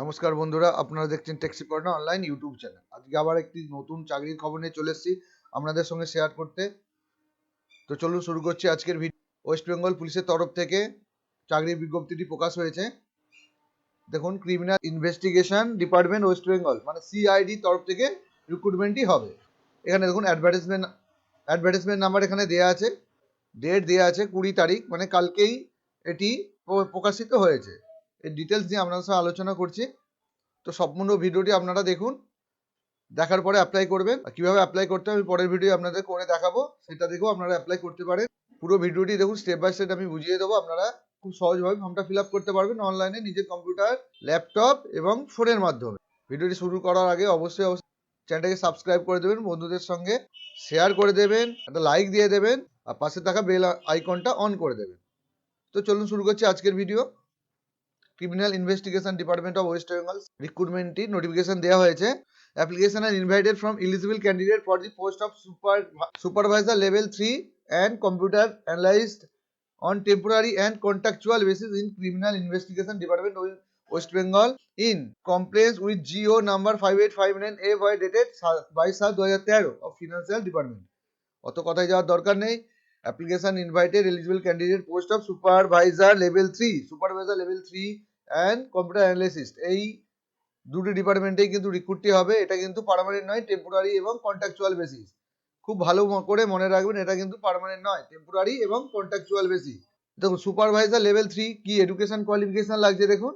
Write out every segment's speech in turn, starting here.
নমস্কার বন্ধুরা, আপনারা দেখছেন taxi partner online YouTube channel আজকে আবার একটি নতুন চাকরির খবর নিয়ে চলে এসেছি আপনাদের সঙ্গে শেয়ার করতে। তো চলুন শুরু করছি আজকের ভিডিও ওয়েস্ট বেঙ্গল পুলিশের তরফ থেকে চাকরির বিজ্ঞপ্তিটি প্রকাশ হয়েছে। দেখুন criminal investigation department West Bengal মানে সিআইডি তরফ থেকে রিক্রুটমেন্টই হবে। এখানে দেখুন অ্যাডভার্টাইজমেন্ট অ্যাডভার্টাইজমেন্ট নাম্বার এখানে দেওয়া আছে। ডেট দেওয়া আছে কুড়ি তারিখ মানে কালকেই এটি প্রকাশিত হয়েছে। এর ডিটেলস নিয়ে আপনাদের সঙ্গে আলোচনা করছি। তো সম্পূর্ণ ভিডিওটি আপনারা দেখুন। দেখার পরে অ্যাপ্লাই করবেন। কীভাবে অ্যাপ্লাই করতে হবে পরের ভিডিও আপনাদের করে দেখাবো। সেটা দেখেও আপনারা অ্যাপ্লাই করতে পারেন। পুরো ভিডিওটি দেখুন স্টেপ বাই স্টেপ আমি বুঝিয়ে দেবো। আপনারা খুব সহজভাবে ফর্মটা ফিল করতে পারবেন অনলাইনে নিজের কম্পিউটার ল্যাপটপ এবং ফোনের মাধ্যমে। ভিডিওটি শুরু করার আগে অবশ্যই অবশ্যই চ্যানেলটাকে সাবস্ক্রাইব করে দেবেন, বন্ধুদের সঙ্গে শেয়ার করে দেবেন, একটা লাইক দিয়ে দেবেন, আর পাশে থাকা বেল আইকনটা অন করে দেবেন। তো চলুন শুরু করছি আজকের video criminal investigation department of West Bengal রিক্রুটমেন্টটি notification দেওয়া হয়েছে। Application are invited from eligible candidate for the post of super supervisor level three and computer analysed on temporary and contractual basis in criminal investigation department West Bengal in compliance with GO number five eight five nine A Y dated বাইশ সাত দু হাজার তেরো of financial department অত কথায় যাওয়ার দরকার নেই। Application invited eligible candidate post of supervisor level three supervisor level three and computer analyst এই দুটি ডিপার্টমেন্টেই কিন্তু রিক্রুটটি হবে, এটা কিন্তু পার্মানেন্ট নয় টেম্পোরারি এবং কন্ট্রাকচুয়াল বেসিস খুব ভালো করে মনে রাখবেন, এটা কিন্তু পার্মানেন্ট নয় টেম্পোরারি এবং কন্ট্রাকচুয়াল বেসিস দেখুন সুপারভাইজার লেভেল থ্রি কি এডুকেশন কোয়ালিফিকেশন লাগছে দেখুন।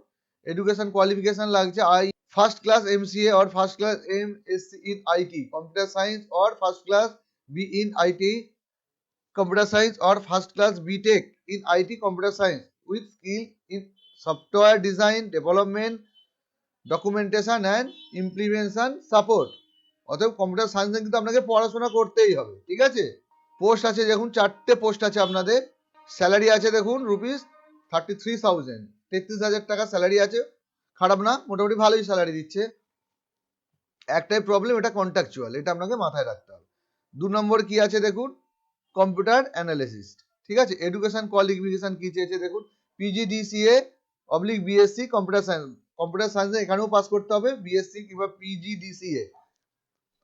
এডুকেশন কোয়ালিফিকেশন লাগছে ie first class M MCA or first class M S C in IT computer science or first class B in IT computer science or first class BTech in IT computer science with skill in software design development documentation and implementation support অতএব computer সায়েন্সে কিন্তু আপনাকে পড়াশোনা করতেই হবে, ঠিক আছে? Post আছে, দেখুন, চারটে পোস্ট আছে আপনাদের। স্যালারি আছে, দেখুন রুপিস থার্টি থ্রি থাউজেন্ড তেত্রিশ হাজার টাকা স্যালারি আছে। খারাপ না, মোটামুটি ভালোই স্যালারি দিচ্ছে। একটাই প্রবলেম এটা কন্ট্রাকচুয়াল এটা আপনাকে মাথায় রাখতে হবে। দু নম্বর কি আছে, দেখুন কম্পিউটার অ্যানালিসিস্ট ঠিক আছে? এডুকেশন কোয়ালিফিকেশন কি চেয়েছে, দেখুন PGDCA oblique BSc computer science computer সায়েন্সে এখানেও পাস করতে হবে বিএসসি কিংবা পিজিডিসিএ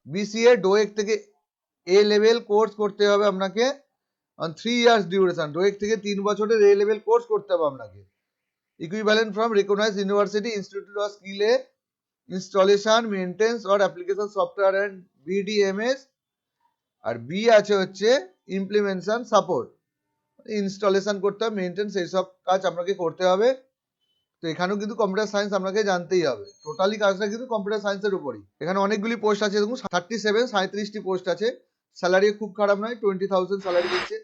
বিসিএ ডোয়েক থেকে এ লেভেল কোর্স করতে হবে আপনাকে। থ্রি ইয়ার্স ডিউরেশন ডোয়েক থেকে তিন বছরের এ লেভেল কোর্স করতে হবে আপনাকে। Equivalent from recognise university institute of স্কিলে installation maintenance or application software and BDMS আর বি আছে হচ্ছে ইমপ্লিমেন্টেশন সাপোর্ট ইনস্টলেশন করতে হবে মেনটেন্স এইসব কাজ আপনাকে করতে হবে। তো এখানেও কিন্তু কম্পিউটার সায়েন্স আপনাকে জানতেই হবে। টোটালি কাজটা কিন্তু কম্পিউটার সায়েন্সের উপরই। এখানে অনেকগুলি পোস্ট আছে, দেখুন থার্টি সেভেন সাঁত্রিশটি পোস্ট আছে স্যালারি খুব খারাপ নয় টোয়েন্টি থাউজেন্ড স্যালারি দিচ্ছে।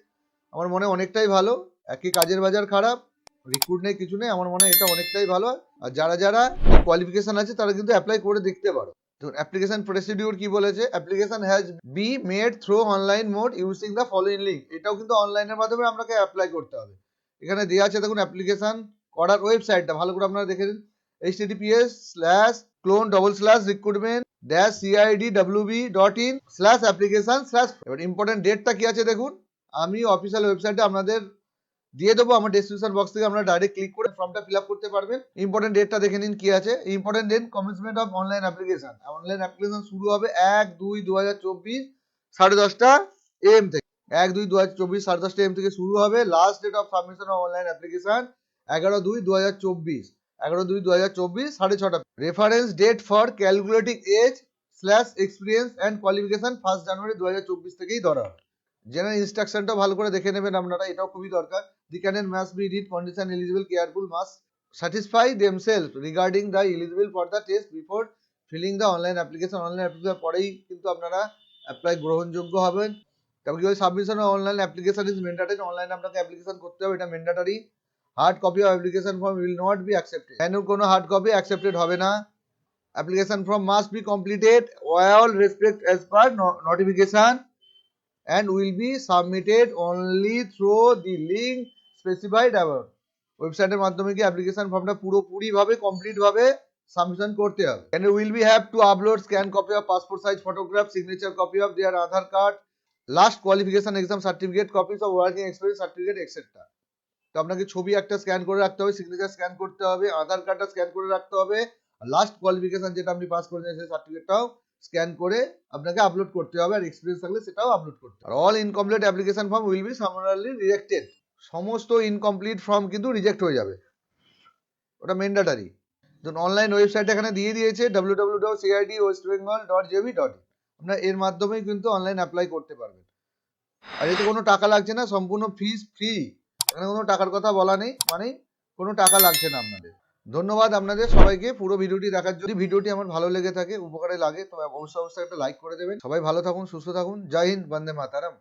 আমার মনে অনেকটাই ভালো। একই কাজের বাজার খারাপ রিক্রুট নেই, কিছু নেই, আমার মনে হয় এটা অনেকটাই ভালো। আর যারা যারা কোয়ালিফিকেশন আছে, তারা কিন্তু অ্যাপ্লাই করে দেখতে পারো। দেখুন অ্যাপ্লিকেশন প্রসিডিউর কি বলেছে? Application has be made through online mode using the following link এটাও কিন্তু অনলাইনের মাধ্যমে আপনাকে অ্যাপ্লাই করতে হবে। এখানে দেওয়া আছে, দেখুন অ্যাপ্লিকেশন করার ওয়েবসাইটটা, ভালো করে আপনারা দেখে নিন। H TPS slash colon double slash recruitment dash CID WB dot in slash application slash এবার ইম্পর্টেন্ট ডেটটা কি আছে দেখুন। আমি অফিসিয়াল ওয়েবসাইটে আপনাদের দিয়ে দেবো। আমার ডেসক্রিপশন বক্স থেকে আপনারা ডাইরেক্ট ক্লিক করে ফর্মটা ফিল আপ করতে পারবেন। ইম্পর্টেন্ট ডেটটা দেখে নিন কি আছে। Important date commencement of online application online application শুরু হবে এক দুই দু হাজার চব্বিশ সাড়ে দশটা এম থেকে। এক দুই দু হাজার চব্বিশ সাড়ে দশটা এম থেকে শুরু হবে। Last date of submission of online application এগারো দুই দু হাজার চব্বিশ, এগারো দুই দু হাজার চব্বিশ, সাড়ে ছটা। Reference date for calculating age slash experience and qualification first January দু হাজার চব্বিশ থেকেই ধরা জেনারেল ইনস্ট্রাকশনটা ভালো করে দেখে নেবেন আপনারা, এটাও খুবই দরকার। The candidate must be read, condition eligible, careful, must satisfy themselves regarding the eligible for the test before filling the online application online application পরেই কিন্তু আপনারা অ্যাপ্লাই গ্রহণযোগ্য হবেন। তারপর কি submission online application is mandatory online আপনাকে application করতে হবে, এটা mandatory hard copy of application form will not be accepted ভ্যানুর কোনো হার্ড কপি অ্যাকসেপ্টেড হবে না। Application form must be completed all respect as per notification and will be submitted only through the link specified about ওয়েবসাইটের মাধ্যমে কি application ফর্মটা পুরোপুরিভাবে কমপ্লিটভাবে submission করতে হবে। And will be have to upload scan copy of passport size photograph signature copy of their Aadhaar card last qualification exam certificate copies of working experience certificate etcetera তো আপনাকে ছবি একটা স্ক্যান করে রাখতে হবে সিগনেচার স্ক্যান করতে হবে, আধার কার্ডটা স্ক্যান করে রাখতে হবে লাস্ট কোয়ালিফিকেশন যেটা আপনি পাস করেছেন সেই সার্টিফিকেটটাও স্ক্যান করে আপনাকে আপলোড করতে হবে, আর এক্সপিরিয়েন্স থাকলে সেটাও আপলোড করতে হবে। আর all incomplete application form will be summarily rejected সমস্ত ইনকমপ্লিট ফর্ম কিন্তু রিজেক্ট হয়ে যাবে। ওটা ম্যান্ডেটারি ধরুন অনলাইন ওয়েবসাইট এখানে দিয়ে দিয়েছে W W CID West Bengal dot JB dot আপনার এর মাধ্যমেই কিন্তু অনলাইন অ্যাপ্লাই করতে পারবেন। আর এতে কোনো টাকা লাগছে না, সম্পূর্ণ ফিস ফ্রি এখানে কোনো টাকার কথা বলা নেই মানে কোনো টাকা লাগছে না আপনাদের। ধন্যবাদ আপনাদের সবাইকে পুরো ভিডিওটি দেখার জন্য। ভিডিওটি আমার ভালো লেগে থাকে, উপকারে লাগে, তবে অবশ্যই অবশ্যই একটা লাইক করে দেবেন। সবাই ভালো থাকুন, সুস্থ থাকুন। জয় হিন্দ, বন্দে মাতারাম।